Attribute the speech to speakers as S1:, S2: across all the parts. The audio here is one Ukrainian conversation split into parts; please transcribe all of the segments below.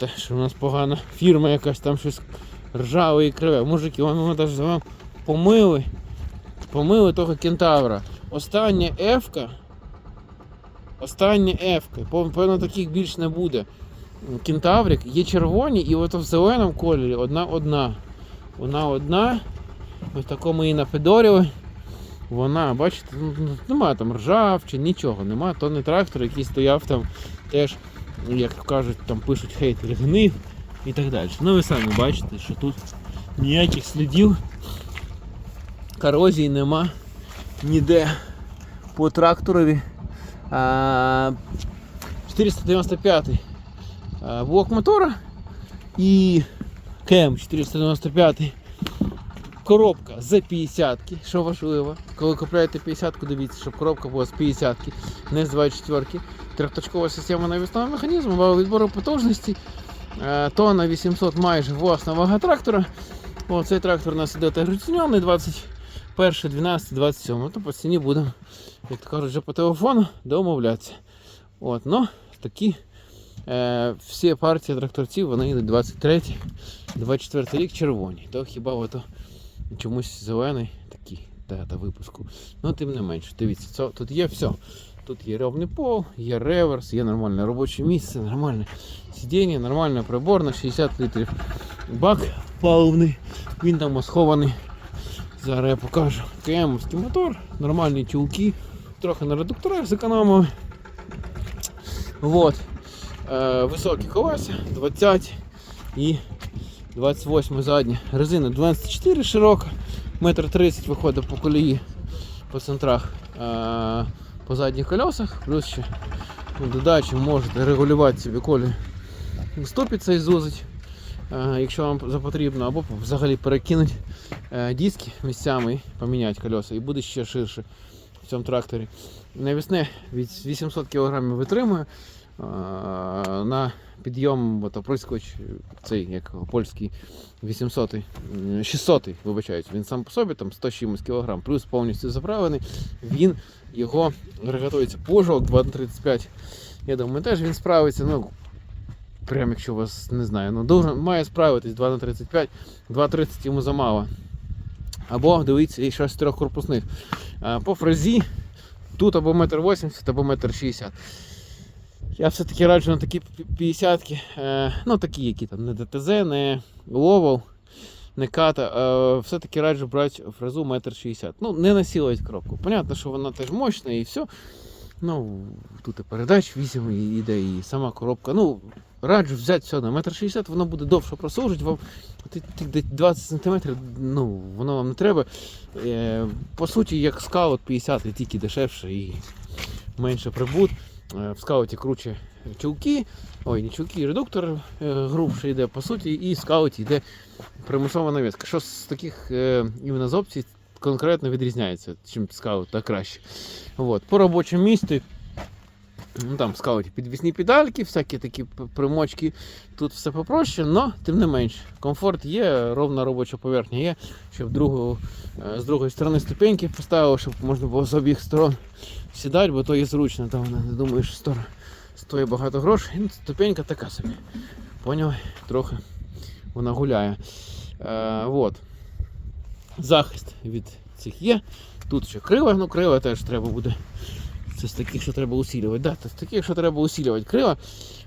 S1: Те, що у нас погана фірма якась там щось ржаве і криве. Мужики, ми навіть вам помили. Помили того кентавра. Остання ефка. Остання ефка. Певно, таких більш не буде. Кентаврик є червоні і от в зеленому кольорі одна одна. Вона одна. Ось тако ми її напидорили. Вона, бачите, ну, ну, немає там ржав чи нічого, нема. То не трактор, який стояв там теж, як кажуть, там пишуть хейтери, гнив і так далі. Ну ви самі бачите, що тут ніяких слідів корозії нема ніде по тракторові. 495 а, блок мотора і КМ 495 коробка з 50 що важливо. Коли купляєте 50-ку, дивіться, щоб коробка була з 50-ки, не з 24-ки. Трьохточкова система навісного механізму, відбору потужності, е, тонна 800 майже власна вага трактора. О, цей трактор у нас іде тегруціньоний 21, 12, 27. То по ціні будемо, як то кажуть, вже по телефону домовлятися. От, ну, такі е, всі партії тракторців, вони йдуть 23, 24 рік червоні. То хіба ото чомусь зелений такий дата випуску. Ну, тим не менше, дивіться, це, тут є все. Тут є ровний пол, є реверс, є нормальне робоче місце, нормальне сидіння, нормальна приборна, 60 літрів бак паливний, він там схований. Зараз я покажу. КМовський мотор, нормальні чулки, трохи на редукторах зекономили. Вот. Е, високі колеса, 20 і 28 задні. Резина 12,4 широка, метр 30 виходить по колії по центрах, е, по задніх колесах, плюс ще додачі можете регулювати собі колі ступиться і зузить, е, якщо вам запотрібно, або взагалі перекинути е, диски місцями поміняти колеса, і буде ще ширше в цьому тракторі. Навісне від 800 кг витримує. На підйом от, оприскувач, цей як польський 800 600 вибачаюсь, він сам по собі там 100 чимось кілограм, плюс повністю заправлений. Він його регатується пожог 2,35. Я думаю, теж він справиться. Ну, прям якщо вас не знаю, ну дуже має справитись 2 на 35, 2,30 йому замало. Або дивіться, і щось з трьох корпусних. По фрезі тут або метр 80, або метр 60. Я все-таки раджу на такі 50 е, ну такі, які там не ДТЗ, не Ловол, не ката. Е, все-таки раджу брати фрезу метр 60. Ну, не насілувати коробку. Понятно, що вона теж мощна і все. Ну, тут і передач 8 і йде, і сама коробка. Ну, раджу взяти все на метр 60, воно буде довше прослужить. Вам ти- ти 20 см, ну, воно вам не треба. Е, по суті, як скаут 50 і тільки дешевше і менше прибут. Е, В скауті круче чулки, ой, не чулки, редуктор грубший йде, по суті, і в скауті йде примусова навіска. Що з таких е, іменно з опцій конкретно відрізняється, чим скаут та краще. От. По робочому місці. Ну, там скауті підвісні педальки, всякі такі примочки. Тут все попроще, але тим не менш. Комфорт є, ровна робоча поверхня є, щоб другу, е, з другої сторони ступеньки поставили, щоб можна було з обох сторон сідати, бо то є зручно, там не думаю, що стоїть багато грошей. Ну, ступенька така собі. Поняли? Трохи вона гуляє. Е, вот. Захист від цих є. Тут ще крила, ну крила теж треба буде. Це з таких, що треба усилювати. Да, це з таких, що треба усилювати крила.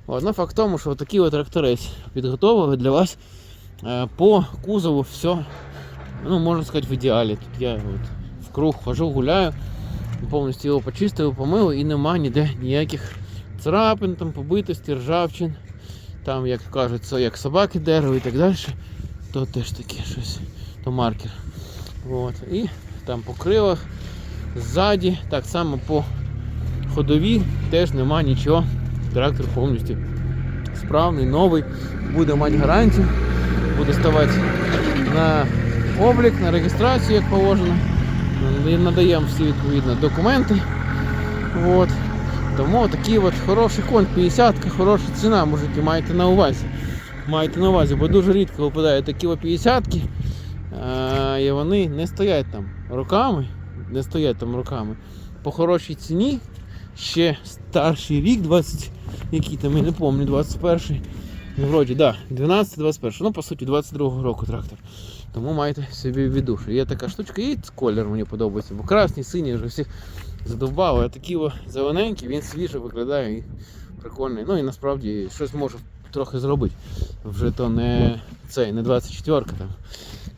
S1: От, ну, факт в тому, що такі от тракторець підготовили для вас е, по кузову все, ну, можна сказати, в ідеалі. Тут я от, в круг хожу, гуляю, повністю його почистив, помив і нема ніде ніяких царапин, там, побитості, ржавчин. Там, як кажуть, як собаки дерево і так далі. То теж таке щось, то маркер. От. І там по крилах, ззаді, так само по ходові теж нема нічого. Трактор повністю справний, новий, буде мати гарантію, буде ставати на облік, на реєстрацію, як положено. Надаємо всі відповідно документи. От. Тому такий от хороший конь, 50-ка, хороша ціна, мужики, маєте на увазі. Маєте на увазі, бо дуже рідко випадають такі 50-ки, і вони не стоять там роками, не стоять там роками. По хорошій ціні ще старший рік, 20, який там, я не пам'ятаю, 21 Ну, вроді, да, 12-21. Ну, по суті, 22-го року трактор. Тому маєте собі в віду, що є така штучка, і колір мені подобається, бо красний, синій вже всіх задовбав, а такий о, зелененький, він свіже виглядає і прикольний. Ну і насправді щось можу трохи зробити. Вже то не цей, не 24-ка там,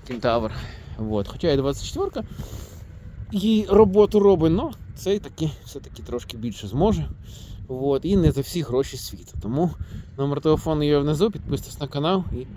S1: кентавр. Вот. Хоча і 24-ка їй роботу робить, але цей таки все-таки трошки більше зможе. От. І не за всі гроші світу. Тому номер телефону є внизу, підписуйтесь на канал і